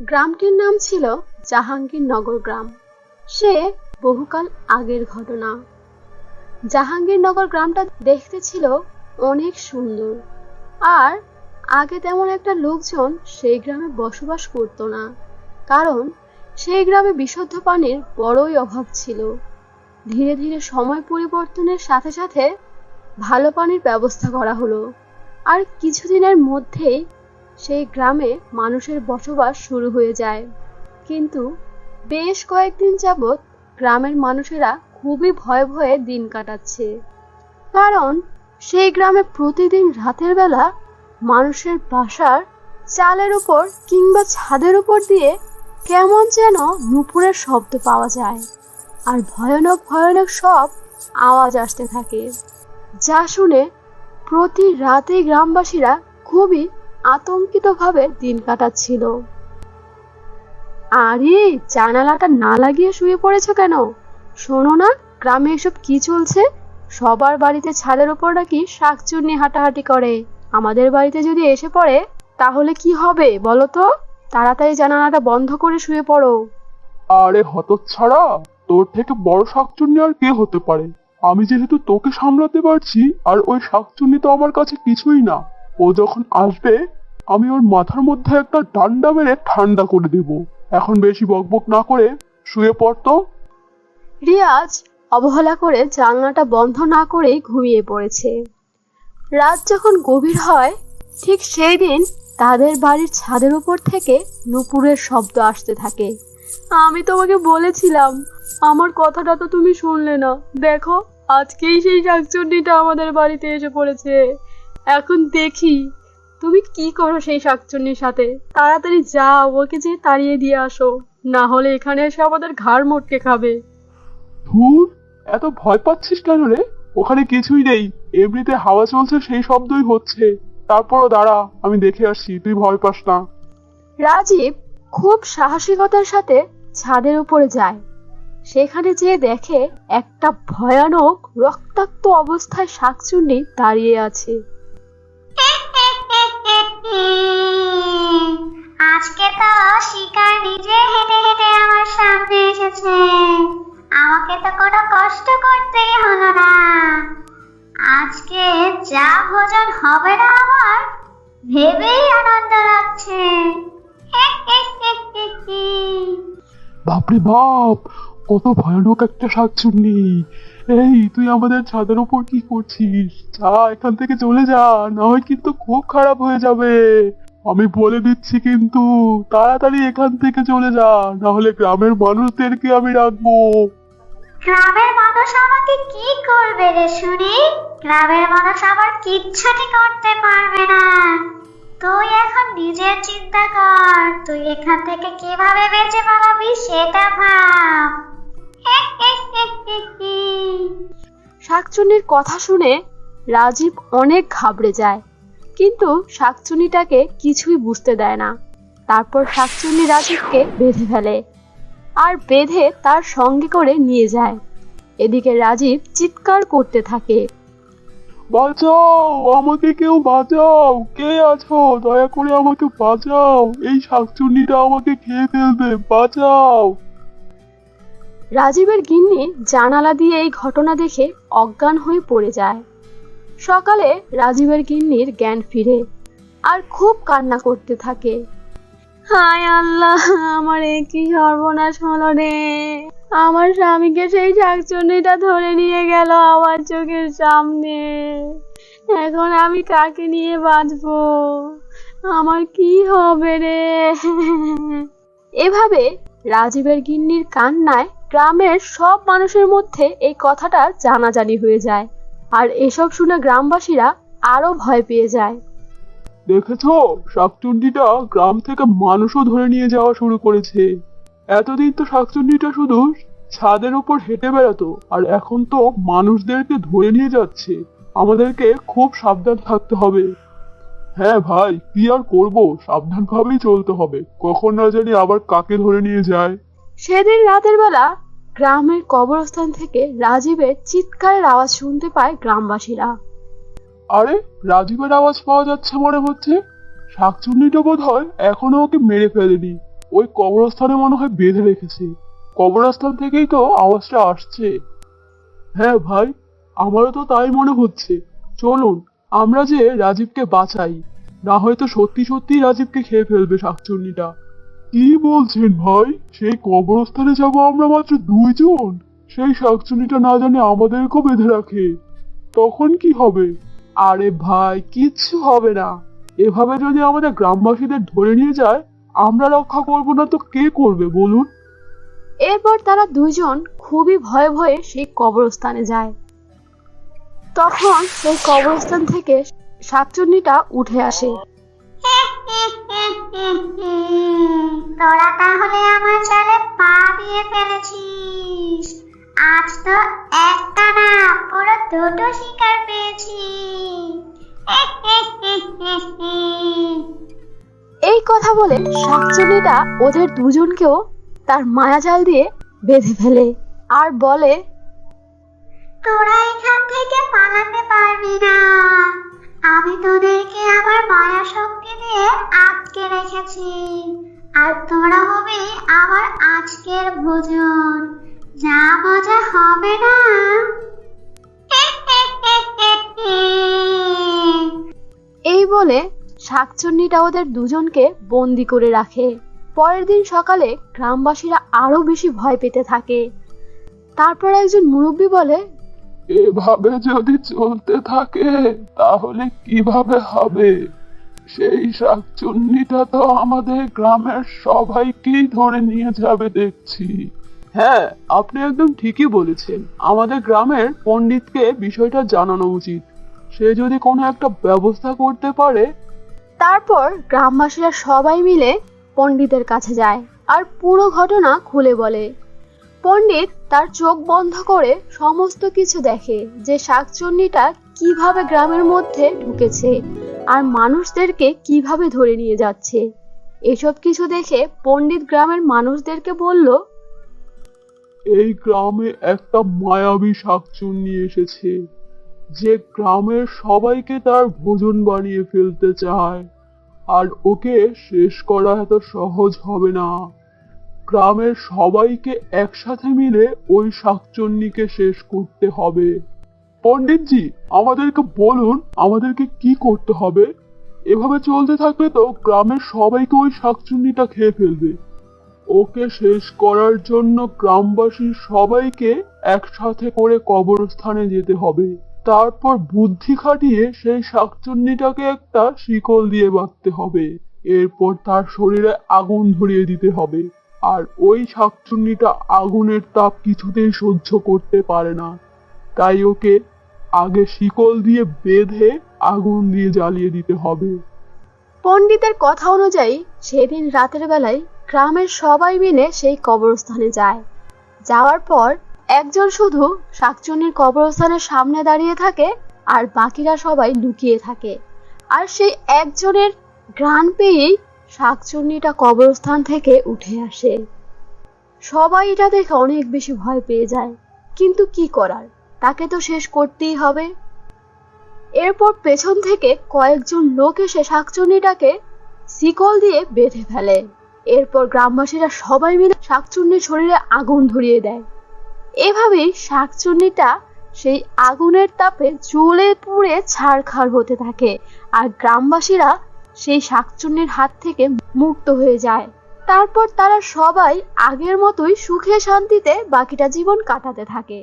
গ্রামটির নাম ছিল জাহাঙ্গীরনগর গ্রাম। সে বহুকাল আগের ঘটনা। জাহাঙ্গীরনগর গ্রামটা দেখতে ছিল অনেক সুন্দর। আর আগে তেমন একটা লোকজন সেই গ্রামে বসবাস করতো না। কারণ সেই গ্রামে বিশুদ্ধ পানির বড়ই অভাব ছিল। ধীরে ধীরে সময় পরিবর্তনের সাথে সাথে ভালো পানির ব্যবস্থা করা হলো। আর কিছুদিনের মধ্যেই সেই গ্রামে মানুষের বসবাস শুরু হয়ে যায়। কিন্তু বেশ কয়েকদিন যাবৎ গ্রামের মানুষেরা খুবই ভয়ে ভয়ে দিন কাটাচ্ছে। কারণ সেই গ্রামে প্রতিদিন রাতের বেলা মানুষের বাসার চালের উপর কিংবা ছাদের উপর দিয়ে কেমন যেন নুপুরের শব্দ পাওয়া যায় আর ভয়ানক ভয়ানক সব আওয়াজ আসতে থাকে। যা শুনে প্রতি রাতে গ্রামবাসীরা খুবই আতঙ্কিতভাবে দিন কাটাচ্ছিল। আরে, জানালাটা না লাগিয়ে শুয়ে পড়েছো কেন? শোনো না, গ্রামে এসব কি চলছে? সবার বাড়িতে ছাদের উপর নাকি শাকচুন্নি হাঁটাহাঁটি করে। আমাদের বাড়িতে যদি এসে পড়ে, তাহলে কি হবে বলো তো? তাড়াতাড়ি জানালাটা বন্ধ করে শুয়ে পড়ো। আরে হতচ্ছাড়া, তোর থেকে বড় শাকচুন্নি আর কে হতে পারে? আমি যেহেতু তোকে সামলাতে পারছি, আর ওই শাকচুন্নি তো আমার কাছে কিছুই না। ও যখন আসবে, আমি ওর মাথার মধ্যে একটা ডান্ডা মেরে ঠান্ডা করে দেব। এখন বেশি বকবক না করে শুয়ে পড়তো রিয়াজ অবহেলা করে জানলাটা বন্ধ না করেই ঘুমিয়ে পড়েছে। রাত যখন গভীর হয়, ঠিক সেই দিন তাদের বাড়ির ছাদের উপর থেকে নুপুরের শব্দ আসতে থাকে। আমি তোমাকে বলেছিলাম, আমার কথাটা তো তুমি শুনলে না। দেখো, আজকেই সেই শাকচুন্নিটা আমাদের বাড়িতে এসে পড়েছে। এখন দেখি তুমি কি করো সেই শাকচুন্নির সাথে? তাড়াতাড়ি যাও ওকে যে তাড়িয়ে দিয়ে আসো। না হলে এখানে এসে আমাদের ঘাড় মোটকে খাবে। ধুর এত ভয় পাচ্ছিস কেন রে? ওখানে কিছুই নেই। এমনিতে হাওয়া চলছে সেই শব্দই হচ্ছে। তারপরও দাঁড়া আমি দেখে আসছি তুই ভয় পাস না। রাজীব খুব সাহসিকতার সাথে ছাদের উপরে যায়। সেখানে যেয়ে দেখে একটা ভয়ানক রক্তাক্ত অবস্থায় শাকচুন্নি দাঁড়িয়ে আছে। আজকে তো শিকার নিজে হেঁটে হেঁটে আমার সামনে এসেছে। আমাকে তো কোনো কষ্ট করতেই হলো না। আজকে যা ভোজন হবে না আমার, ভেবেই আনন্দ লাগছে। বাপরে বাপ কত ভয়ানক একটা শাকচুন্নি। এই, তুই আমাদের ছাদের উপর কি করছিস? যা, এখান থেকে চলে যা, না হয় কিন্তু খুব খারাপ হয়ে যাবে। আমি বলে দিচ্ছি কিন্তু, তাড়াতাড়ি এখান থেকে চলে যা, না হলে গ্রামের মানুষদেরকে আমি রাখব। গ্রামের মানুষ আমাকে কি করবে রে শুনি? গ্রামের মানুষ আমার কিচ্ছুটি করতে পারবে না। তুই এখন নিজের চিন্তা কর, তুই এখান থেকে কীভাবে বেঁচে পালাবি সেটা ভাব। শাকচুন্নির কথা শুনে রাজীব অনেক ঘাবড়ে যায়, কিন্তু শাকচুন্নিটাকে কিছুই বুঝতে দেয় না। তারপর শাকচুন্নি রাজীবকে বেঁধে ফেলে আর বেঁধে তার সঙ্গে করে নিয়ে যায়। এদিকে রাজীব চিৎকার করতে থাকে। বাঁচাও, আমাকে কেউ বাঁচাও, কে আছো? দয়া করে আমাকে বাঁচাও। এই শাকচুন্নিটা আমাকে খেয়ে ফেলবে, বাঁচাও। রাজীবের গিন্নি জানালা দিয়ে এই ঘটনা দেখে অজ্ঞান হয়ে পড়ে যায়। সকালে রাজীবের গিন্নির জ্ঞান ফিরে আর খুব কান্না করতে থাকে। হায় আল্লাহ, আমার এ কি সর্বনাশ হলো রে? আমার স্বামীকে সেই শাকচুন্নিটা ধরে নিয়ে গেল আমার চোখের সামনে। এখন আমি কাকে নিয়ে বাঁচবো? আমার কি হবে রে? এভাবে রাজীবের গিন্নির কান্নায় গ্রামের সব মানুষের মধ্যে এই কথাটা জানাজানি হয়ে যায়। আর এসব শুনে গ্রামবাসীরা আরও ভয় পেয়ে যায়। দেখেছ? শাকচুন্নিটা গ্রাম থেকে মানুষও ধরে নিয়ে যাওয়া শুরু করেছে। এতদিন তো শাকচুন্নিটা শুধু ছাদের উপর হেঁটে বেড়াতো, আর এখন তো মানুষদেরকে ধরে নিয়ে যাচ্ছে। আমাদেরকে খুব সাবধান থাকতে হবে। হ্যাঁ ভাই, কি আর করব? সাবধানভাবেই চলতে হবে। কখন না জানি আবার কাকে ধরে নিয়ে যায়। সেদিন রাতের বেলা গ্রামের কবরস্থান থেকে রাজীবের চিৎকারের আওয়াজ শুনতে পায় গ্রামবাসীরা। আরে, রাজীবের আওয়াজ পাওয়া যাচ্ছে মনে হচ্ছে? শাকচুন্নিটা বোধ হয় এখনও ওকে মেরে ফেলেনি। ওই কবরস্থানে মনে হয় বেঁধে রেখেছে। কবরস্থান থেকেই তো আওয়াজটা আসছে। হ্যাঁ ভাই, আমারও তো তাই মনে হচ্ছে। চলুন, আমরা যে রাজীবকে বাঁচাই। না হয়তো সত্যি সত্যি রাজীবকে খেয়ে ফেলবে শাকচুন্নিটা। কি বলছেন ভাই? সেই কবরস্থানে যাব আমরা মাত্র দুইজন। সেই শাকচুন্নিটা না জানে আমাদেরকেও বেঁধে রাখে। তখন কি হবে? আরে ভাই কিচ্ছু হবে না। এভাবে যদি আমাদের গ্রামবাসীদের ধরে নিয়ে যায় আমরা রক্ষা করব না তো কে করবে বলুন? এরপর তারা দুইজন খুবই ভয়ে ভয়ে সেই কবরস্থানে যায়। তখন সেই কবরস্থান থেকে শাকচুন্নিটা উঠে আসে। তোরা তাহলে আমার জালে পা দিয়ে ফেলেছিস। আজ তো একটা না পুরো দুটো শিকার পেয়েছি এই কথা বলে শাকচুন্নিটা ওদের দুজনকেও তার মায়া মায়াজাল দিয়ে বেঁধে ফেলে আর বলে তোরা এখান থেকে পালাতে পারবি না। আমি তোদেরকে আমার মায়া শক্তি আটকে রেখেছি আর তোরা হবি আমার আজকের ভোজন। যা মজা হবে না? এই বলে শাকচুন্নিটা ওদের দুজনকে বন্দি করে রাখে। পরের দিন সকালে গ্রামবাসীরা আরও বেশি ভয় পেতে থাকে। তারপর একজন মুরব্বী বলে এভাবে যদি চলতে থাকে তাহলে কীভাবে হবে? সেই শাকচুন্নিটা তো আমাদের গ্রামের সবাইকেই ধরে নিয়ে যাবে দেখছি। হ্যাঁ আপনি একদম ঠিকই বলেছেন। আমাদের গ্রামের পণ্ডিতকে বিষয়টা জানানো উচিত। সে যদি কোনো একটা ব্যবস্থা করতে পারে। তারপর গ্রামবাসীরা সবাই মিলে পণ্ডিতের কাছে যায় আর পুরো ঘটনা খুলে বলে। পণ্ডিত তার চোখ বন্ধ করে সমস্ত কিছু দেখে যে শাকচুন্নিটা কীভাবে গ্রামের মধ্যে ঢুকেছে। আর মানুষদেরকে কীভাবে ধরে নিয়ে যাচ্ছে? এসব কিছু দেখে পণ্ডিত গ্রামের মানুষদেরকে বলল, এই গ্রামে একটা মায়াবী শাকচুন্নি এসেছে। যে গ্রামের সবাইকে তার ভোজন বানিয়ে ফেলতে চায়। আর ওকে শেষ করা এত সহজ হবে না। গ্রামের সবাইকে একসাথে মিলে ওই শাকচুন্নিকে শেষ করতে হবে। পণ্ডিতজি, আমাদেরকে বলুন, আমাদেরকে কি করতে হবে? এভাবে চলতে থাকলে তো গ্রামের সবাইকে ওই শাকচুন্নিটা খেয়ে ফেলবে। ওকে শেষ করার জন্য গ্রামবাসীর সবাইকে একসাথে করে কবরস্থানে যেতে হবে। তারপর বুদ্ধি খাটিয়ে সেই শাকচুন্নিটাকে একটা শিকল দিয়ে বাঁধতে হবে। এরপর তার শরীরে আগুন ধরিয়ে দিতে হবে। আর ওই শাকচুন্নিটা আগুনের তাপ কিছুতেই সহ্য করতে পারে না। তাই ওকে আগে শিকল দিয়ে বেঁধে আগুন দিয়ে জ্বালিয়ে দিতে হবে। পণ্ডিতের কথা অনুযায়ী, সেদিন রাতের বেলায় গ্রামের সবাই মিলে সেই কবরস্থানে যায়। যাওয়ার পর একজন শুধু শাকচুন্নির কবরস্থানের সামনে দাঁড়িয়ে থাকে আর বাকিরা সবাই লুকিয়ে থাকে। আর সেই একজনের ঘ্রাণ পেয়েই শাকচুন্নিটা কবরস্থান থেকে উঠে আসে। সবাই এটা দেখে অনেক বেশি ভয় পেয়ে যায়। কিন্তু কি করার? তাকে তো শেষ করতেই হবে। এরপর পেছন থেকে কয়েকজন লোক এসে শাকচুন্নিটাকে শিকল দিয়ে বেঁধে ফেলে। এরপর গ্রামবাসীরা সবাই মিলে শাকচুন্নির শরীরে আগুন ধরিয়ে দেয়। এভাবেই শাকচুন্নিটা সেই আগুনের তাপে জ্বলে পুড়ে ছাড়খাড় হতে থাকে আর গ্রামবাসীরা সেই শাকচুন্নির হাত থেকে মুক্ত হয়ে যায়। তারপর তারা সবাই আগের মতোই সুখে শান্তিতে বাকিটা জীবন কাটাতে থাকে।